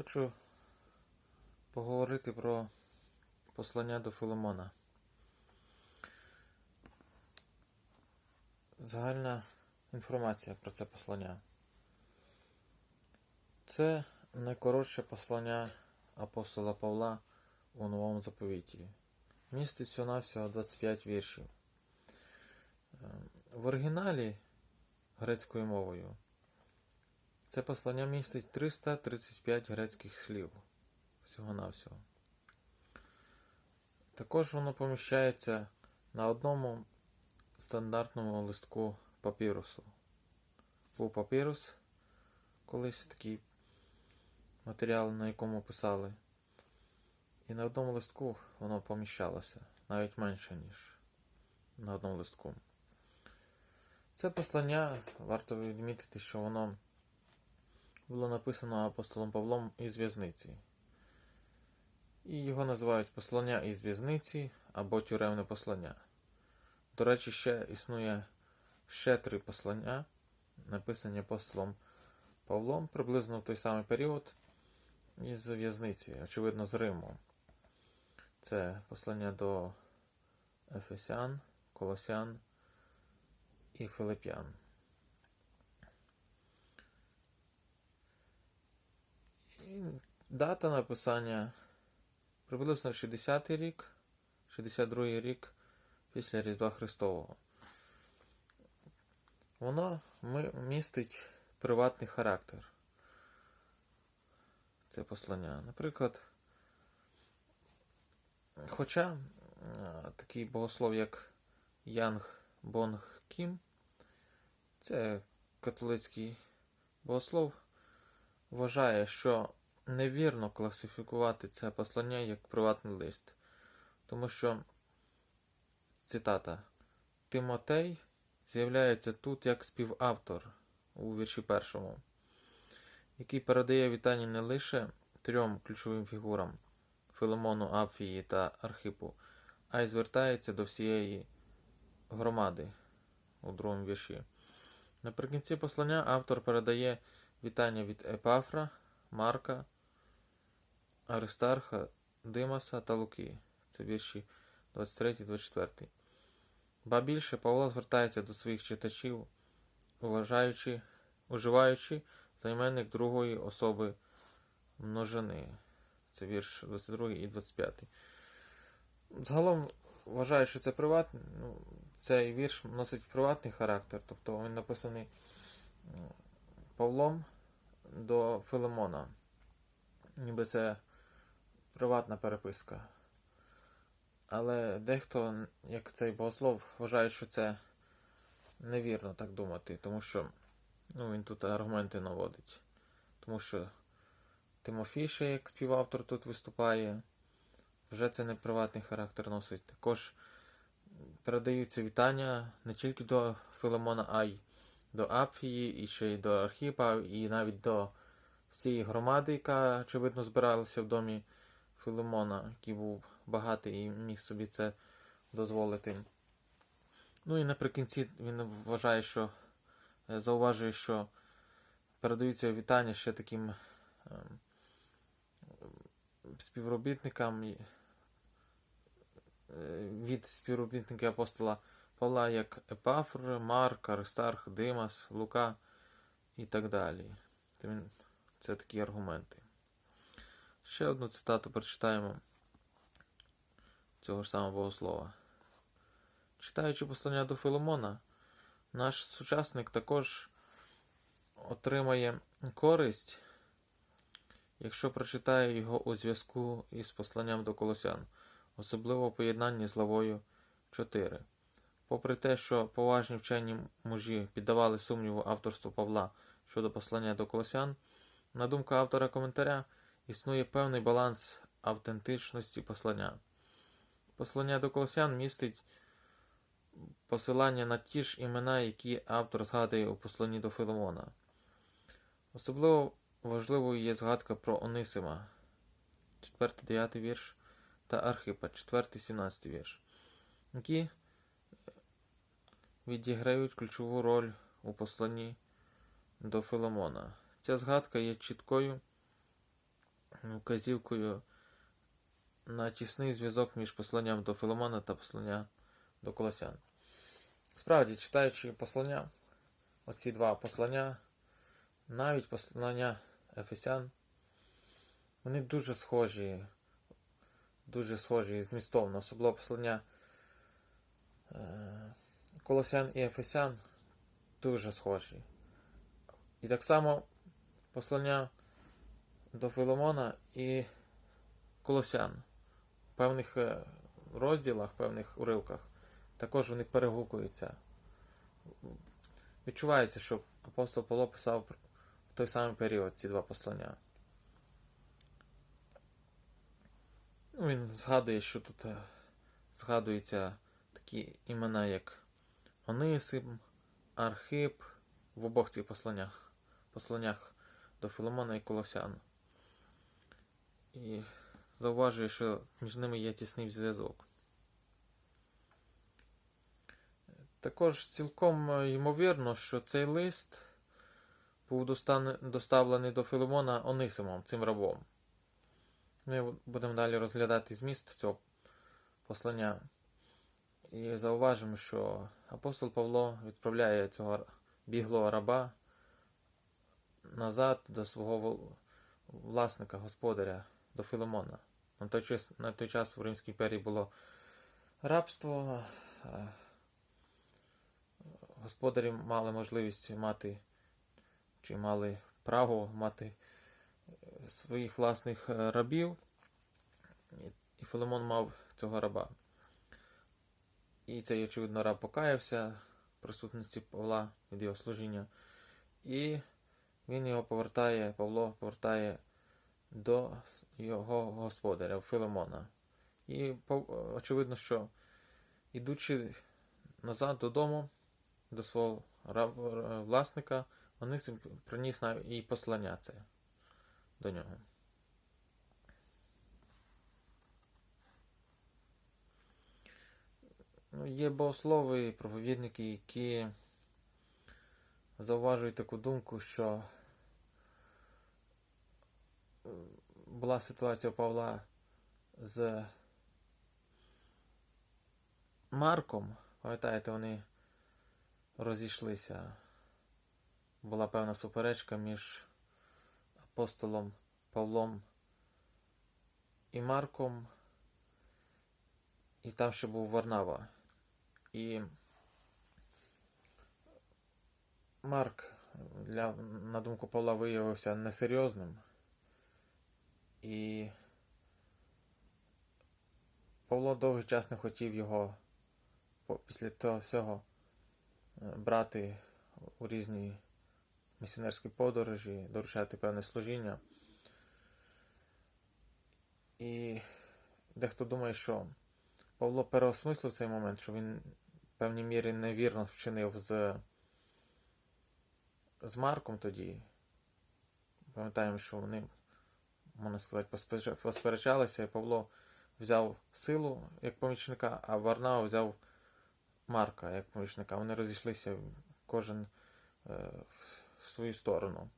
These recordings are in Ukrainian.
Хочу поговорити про послання до Филимона. Загальна інформація про це послання. Це найкоротше послання апостола Павла у Новому заповіті. Містить всього-навсього 25 віршів. Е, В оригіналі грецькою мовою це послання містить 335 грецьких слів. Всього-навсього. Також воно поміщається на одному стандартному листку папірусу. Був папірус, колись такий матеріал, на якому писали. І на одному листку воно поміщалося, навіть менше, ніж на одному листку. Це послання, варто відмітити, що воно було написано апостолом Павлом із в'язниці. І його називають послання із в'язниці або тюремне послання. До речі, ще існує ще три послання, написані апостолом Павлом приблизно в той самий період із в'язниці, очевидно, з Риму. Це послання до Ефесян, Колосян і Филип'ян. І дата написання приблизно 60-й рік, 62-й рік після Різдва Христового. Воно містить приватний характер. Це послання. Наприклад, хоча такий богослов, як Янг Бонг Кім, це католицький богослов, вважає, що невірно класифікувати це послання як приватний лист. Тому що, цитата, Тимотей з'являється тут як співавтор у вірші першому, який передає вітання не лише трьом ключовим фігурам Филимону, Апфії та Архипу, а й звертається до всієї громади у другому вірші. Наприкінці послання автор передає вітання від Епафра, Марка, Аристарха, Димаса та Луки. Це вірші 23-24. Ба більше Павло звертається до своїх читачів, уважаючи, уживаючи займенник другої особи множини. Це вірш 22 і 25. Загалом вважаю, що це приватний. Ну, цей вірш носить приватний характер, тобто він написаний Павлом до Филимона. Ніби це приватна переписка. Але дехто, як цей богослов, вважає, що це невірно так думати, тому що ну, він тут аргументи наводить. Тому що Тимофій як співавтор тут виступає, вже це не приватний характер носить. Також передаються вітання не тільки до Филимона, а й до Апфії, і ще й до Архіпа, і навіть до всієї громади, яка, очевидно, збиралася в домі Филимона, який був багатий і міг собі це дозволити. Ну і наприкінці він вважає, що е, зауважує, що передаються вітання ще таким ем, співробітникам е, від співробітників апостола Павла, як Епафр, Марк, Аристарх, Димас, Лука і так далі. Це такі аргументи. Ще одну цитату прочитаємо цього ж самого богослова. Читаючи послання до Филимона, наш сучасник також отримає користь, якщо прочитає його у зв'язку із посланням до Колосян, особливо в поєднанні з главою 4. Попри те, що поважні вчені мужі піддавали сумніву авторству Павла щодо послання до Колосян, на думку автора коментаря, існує певний баланс автентичності послання. Послання до Колосян містить посилання на ті ж імена, які автор згадує у посланні до Филимона. Особливо важливою є згадка про Онисима, 4-9 вірш, та Архипа, 4-17 вірш, які відіграють ключову роль у посланні до Филимона. Ця згадка є чіткою вказівкою на тісний зв'язок між посланням до Филимона та послання до Колосян. Справді, читаючи послання, оці два послання, навіть послання Ефесян, вони дуже схожі, дуже схожі змістовно, особливо послання е, Колосян і Ефесян дуже схожі. І так само послання до Филимона і Колосян в певних е, розділах, в певних уривках також вони перегукуються. Відчувається, що апостол Павло писав в той самий період ці два послання. Ну, він згадує, що тут е, згадуються такі імена, як Онисим, Архип в обох цих посланнях, посланнях до Филимона і Колосян. І зауважує, що між ними є тісний зв'язок. Також цілком е, ймовірно, що цей лист був доставлений до Филимона Онисимом, цим рабом. Ми будемо далі розглядати зміст цього послання. І зауважимо, що апостол Павло відправляє цього біглого раба назад до свого власника, господаря, до Филимона. На той час, на той час в Римській імперії було рабство. Господарі мали можливість мати, чи мали право мати е, своїх власних е, рабів, І- Филимон мав цього раба. І цей, очевидно, раб покаявся в присутності Павла від його служіння. І він його повертає, Павло повертає до його господаря Филимона. І очевидно, що ідучи назад додому до свого власника, вони приніс і послання це до нього. Ну, Є богослови і проповідники, які зауважують таку думку, що була ситуація у Павла з Марком. Пам'ятаєте, вони розійшлися. Була певна суперечка між апостолом Павлом і Марком. І там ще був Варнава. І Марк, для, на думку Павла, виявився несерйозним. І Павло довгий час не хотів його після того всього е, брати у різні місіонерські подорожі, доручати певне служіння. І дехто думає, що Павло переосмислив цей момент, що він в певній мірі невірно вчинив з, з Марком тоді. Пам'ятаємо, що вони, можна сказати, посперечалися, і Павло взяв силу як помічника, а Варнава взяв Марка як помічника. Вони розійшлися кожен е, в свою сторону.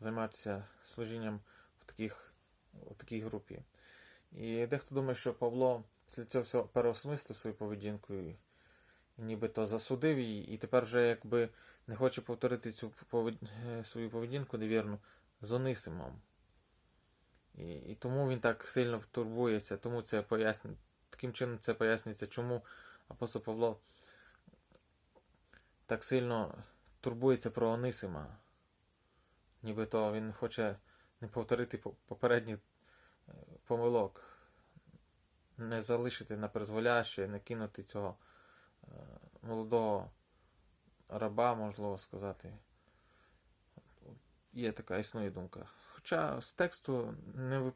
Займатися служінням в, таких, в такій групі. І дехто думає, що Павло після цього всього переосмислив свою поведінку і, і нібито засудив її, і тепер вже якби не хоче повторити цю повед- е, свою поведінку невірну з Онисимом. І, і тому він так сильно турбується, тому це пояснює. Таким чином це пояснюється, чому апостол Павло так сильно турбується про Онисима. Нібито він хоче не повторити по- попередніх е, помилок, не залишити на призволяще, не кинути цього е, молодого раба, можливо сказати. Є така існує думка. Хоча з тексту не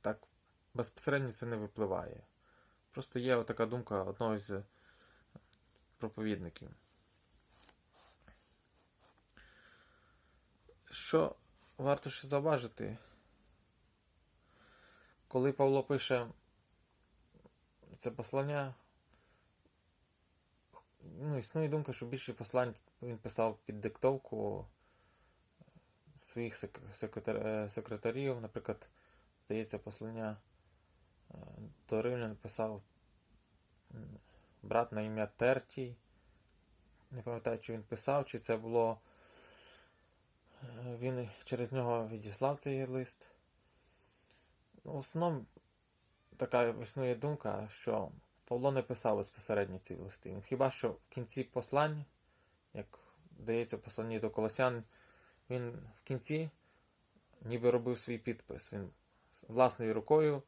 так безпосередньо це не випливає. Просто є така думка одного з проповідників. Що варто ще зауважити, коли Павло пише це послання, ну, існує думка, що більше послань він писав під диктовку своїх е, секретарів, наприклад, здається, послання е, до Римлян писав брат на ім'я Тертій. Не пам'ятаю, чи він писав, чи це було. е, Він через нього відіслав цей лист. Ну, В основному така існує думка, що Павло не писав безпосередньо ці листи. Хіба що в кінці послань, як дається посланні до Колосян, він в кінці ніби робив свій підпис. Він власною рукою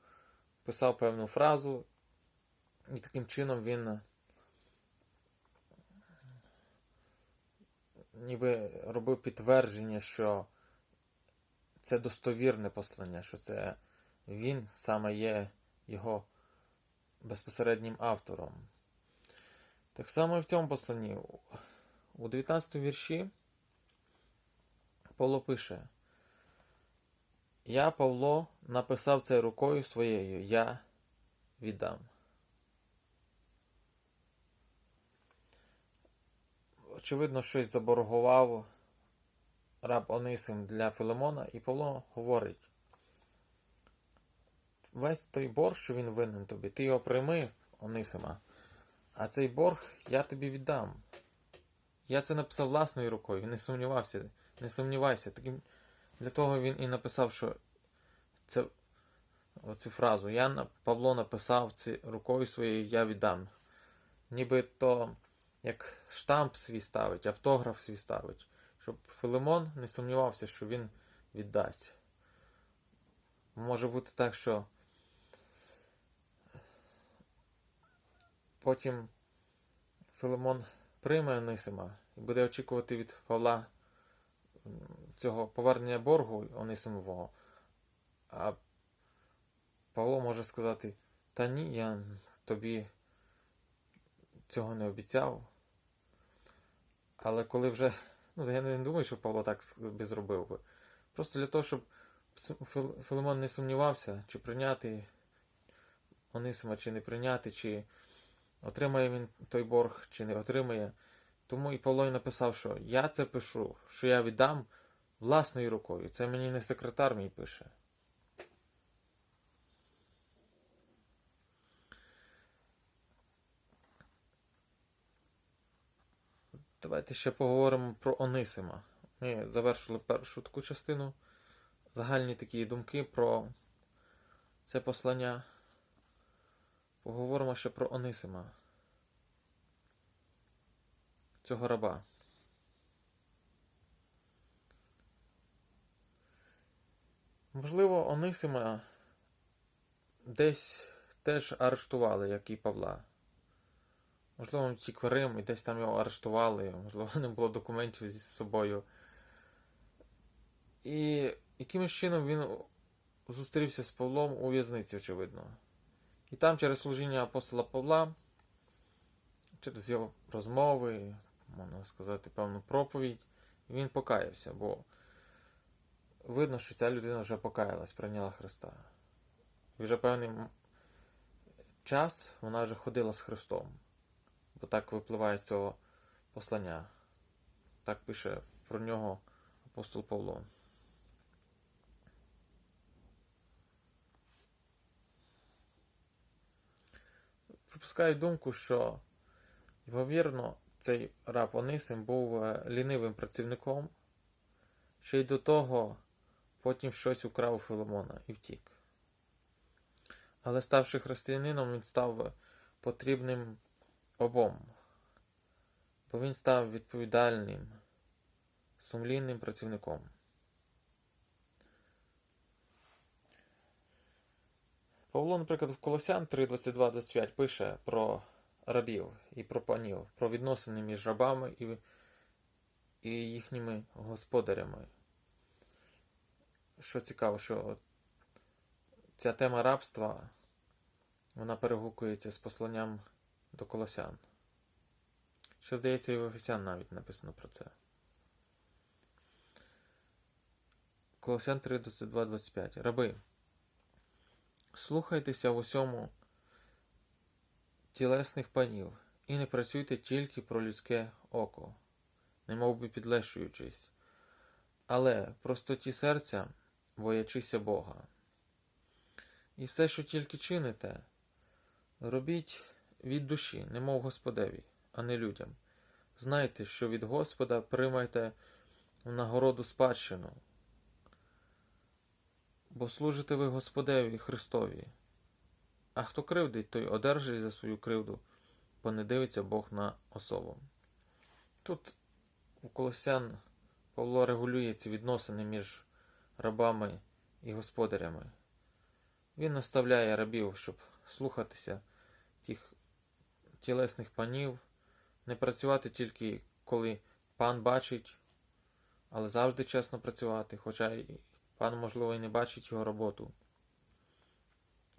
писав певну фразу, і таким чином він ніби робив підтвердження, що це достовірне послання, що це він саме є його безпосереднім автором. Так само і в цьому посланні. У 19 вірші Павло пише: Я, Павло, написав це рукою своєю, я віддам. Очевидно, щось заборгував раб Онисим для Филимона, і Павло говорить: весь той борг, що він винен тобі, ти його прийми, Онисима, а цей борг я тобі віддам. Я це написав власною рукою, не сумнівався, не сумнівайся. Таким, для того він і написав, що це оцю фразу. Я на- Павло написав це рукою своєю, я віддам. Ніби то як штамп свій ставить, автограф свій ставить, щоб Филимон не сумнівався, що він віддасть. Може бути так, що потім Филимон прийме Онисима і буде очікувати від Павла цього повернення боргу Онисимового. А Павло може сказати: Та ні, я тобі цього не обіцяв. Але коли вже. Ну, я не думаю, що Павло так би зробив би. Просто для того, щоб Филимон не сумнівався, чи прийняти Онисима, чи не прийняти, чи отримає він той борг, чи не отримає. Тому і Павло й написав, що я це пишу, що я віддам власною рукою. Це мені не секретар мій пише. Давайте ще поговоримо про Онисима. Ми завершили першу таку частину. Загальні такі думки про це послання. Поговоримо ще про Онисима. Цього раба. Можливо, Онисима десь теж арештували, як і Павла. Можливо, він втік в Рим і десь там його арештували, можливо, не було документів зі собою. І якимось чином він зустрівся з Павлом у в'язниці, очевидно. І там через служіння апостола Павла, через його розмови, можна сказати, певну проповідь, І він покаявся, бо видно, що ця людина вже покаялась, прийняла Христа. І вже певний час вона вже ходила з Христом. Бо так випливає з цього послання. Так пише про нього апостол Павло. Припускаю думку, що, ймовірно, цей раб Онисим був е, лінивим працівником, ще й до того потім щось украв у Филимона і втік. Але ставши християнином, він став потрібним обом, бо він став відповідальним, сумлінним працівником. Павло, наприклад, в Колосян 3.22-25 пише про рабів і про панів, про відносини між рабами і, і їхніми господарями. Що цікаво, що ця тема рабства вона перегукується з посланням до Колосян. Що, здається, і в Ефесян навіть написано про це. Колосян 3, 22, 25. Раби. Слухайтеся в усьому тілесних панів, і не працюйте тільки про людське око, немов би підлещуючись, але простоті серця боячися Бога. І все, що тільки чините, робіть від душі, немов Господеві, а не людям. Знайте, що від Господа приймайте в нагороду спадщину, бо служите ви Господеві Христові. А хто кривдить, той одержить за свою кривду, бо не дивиться Бог на особу. Тут у Колосян Павло регулює ці відносини між рабами і господарями. Він наставляє рабів, щоб слухатися тих тілесних панів, не працювати тільки коли пан бачить, але завжди чесно працювати, хоча й пан, можливо, і не бачить його роботу.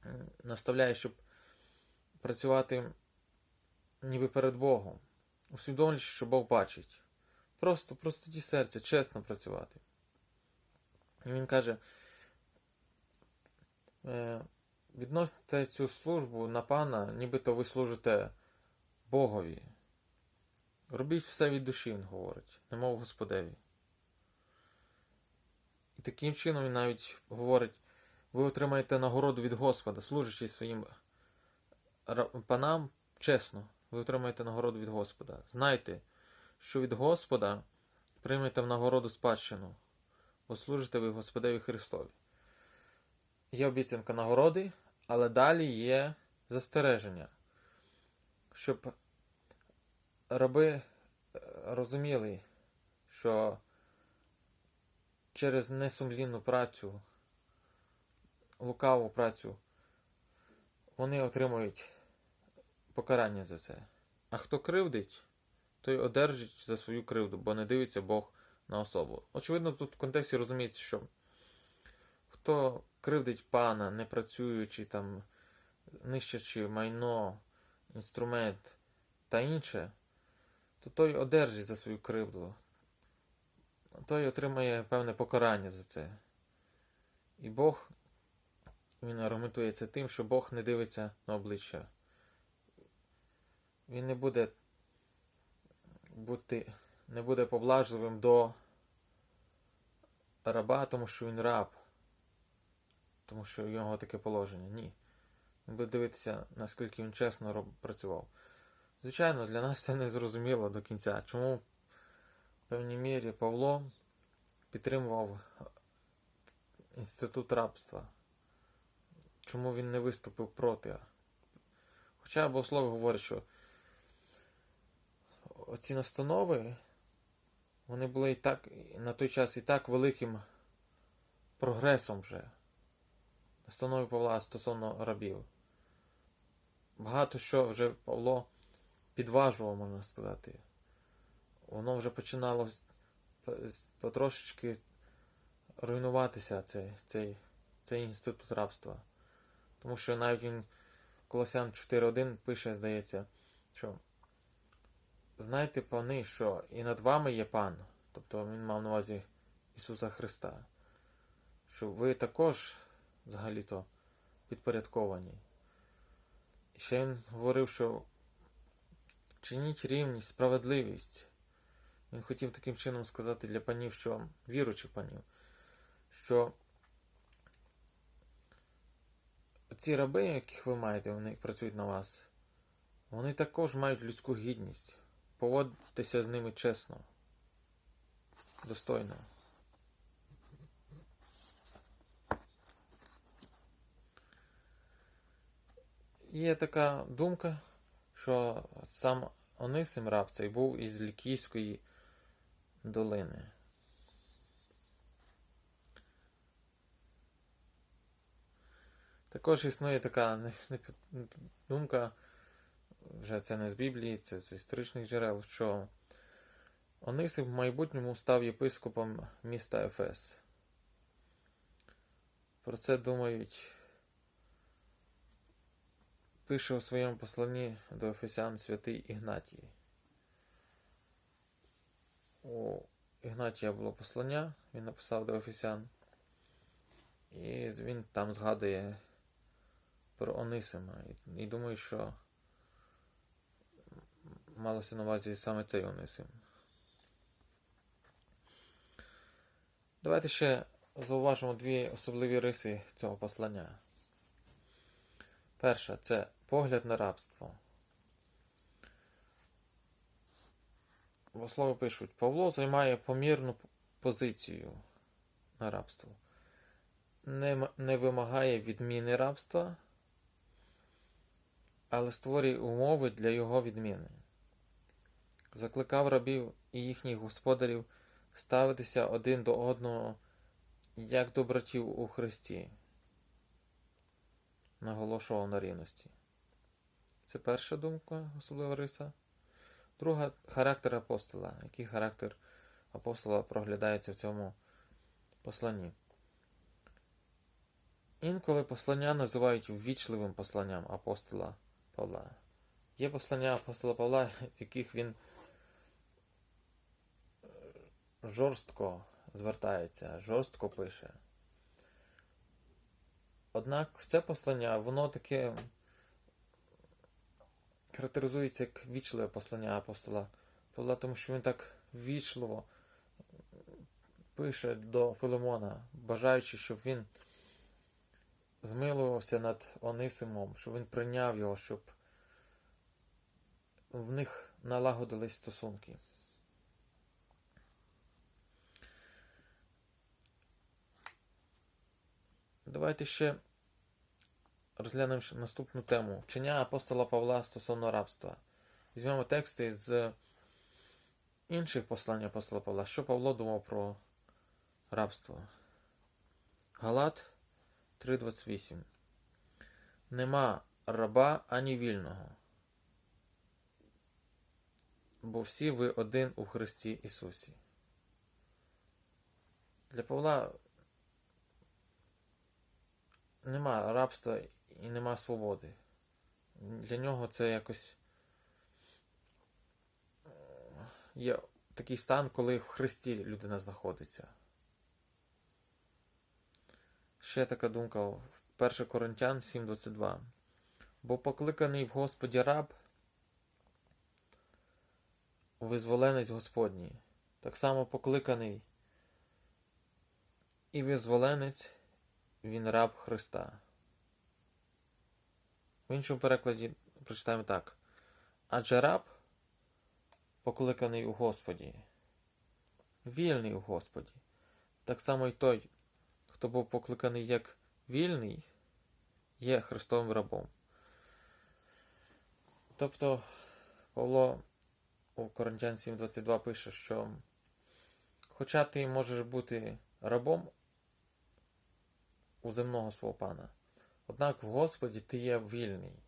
М, Наставляє, щоб працювати ніби перед Богом, усвідомлюючи, що Бог бачить. Просто, просто ті серця, чесно працювати. І він каже, е, відносите цю службу на пана, нібито ви служите Богові. Робіть все від душі, він говорить, немов Господеві. І таким чином він навіть говорить, ви отримаєте нагороду від Господа, служачи своїм панам чесно, ви отримаєте нагороду від Господа. Знайте, що від Господа приймете в нагороду спадщину, бо служите ви Господеві Христові. Є обіцянка нагороди, але далі є застереження, щоб раби е, розуміли, що через несумлінну працю, лукаву працю, вони отримують покарання за це. А хто кривдить, той одержить за свою кривду, бо не дивиться Бог на особу. Очевидно, тут в контексті розуміється, що хто кривдить пана, не працюючи там, нищачи майно, інструмент та інше, то той одержить за свою кривду. Той отримає певне покарання за це. І Бог, він аргументує це тим, що Бог не дивиться на обличчя. Він не буде бути, не буде поблажливим до раба, тому що він раб, тому що в нього таке положення. Ні. Він буде дивитися, наскільки він чесно роб, працював. Звичайно, для нас це не зрозуміло до кінця. Чому в певній мірі Павло підтримував інститут рабства? Чому він не виступив проти? Хоча богослови говорять, що оці настанови, вони були і так, на той час і так великим прогресом вже. Настанови Павла стосовно рабів. Багато що вже Павло підважував, можна сказати. Воно вже починало потрошечки руйнуватися цей, цей, цей інститут рабства. Тому що навіть він Колосян 4.1 пише, здається, що знайте, пани, що і над вами є пан, тобто він мав на увазі Ісуса Христа, що ви також взагалі-то підпорядковані. І ще він говорив, що чиніть рівність, справедливість. Він хотів таким чином сказати для панів, що віручих панів, що ці раби, яких ви маєте, вони працюють на вас, вони також мають людську гідність. Поводьтеся з ними чесно, достойно. Є така думка, що сам Онисим раб цей був із Лікійської долини. Також існує така думка, вже це не з Біблії, це з історичних джерел, що Онисим в майбутньому став єпископом міста Ефес. Про це думають, пише у своєму посланні до Ефесян святий Ігнатій. У Ігнатія було послання, він написав до Ефесян. І він там згадує про Онисима. І, і думаю, що малося на увазі саме цей Онисим. Давайте ще зауважимо дві особливі риси цього послання. Перша це погляд на рабство. Богослови пишуть, Павло займає помірну позицію на рабство. Не, не вимагає відміни рабства, але створює умови для його відміни. Закликав рабів і їхніх господарів ставитися один до одного як до братів у Христі. Наголошував на рівності. Це перша думка, особлива риса. Друга характер апостола. Який характер апостола проглядається в цьому посланні? Інколи послання називають ввічливим посланням апостола Павла. Є послання апостола Павла, в яких він е, жорстко звертається, жорстко пише. Однак це послання, воно таке характеризується як вічливе послання апостола Павла, тому що він так вічливо пише до Филимона, бажаючи, щоб він змилувався над Онисимом, щоб він прийняв його, щоб в них налагодились стосунки. Давайте ще розглянемо наступну тему. Вчення апостола Павла стосовно рабства. Візьмемо тексти з інших послань апостола Павла. Що Павло думав про рабство? Галат 3.28. Нема раба ані вільного. Бо всі ви один у Христі Ісусі. Для Павла нема рабства і нема свободи. Для нього це якось е, є такий стан, коли в Христі людина знаходиться. Ще така думка в 1 Коринтян 7.22. Бо покликаний в Господі раб, визволенець Господній, так само покликаний і визволенець він раб Христа. В іншому перекладі прочитаємо так. Адже раб, покликаний у Господі, вільний у Господі. Так само і той, хто був покликаний як вільний, є Христовим рабом. Тобто Павло у Коринтян 7.22 пише, що хоча ти можеш бути рабом у земного свого пана. Однак в Господі ти є вільний.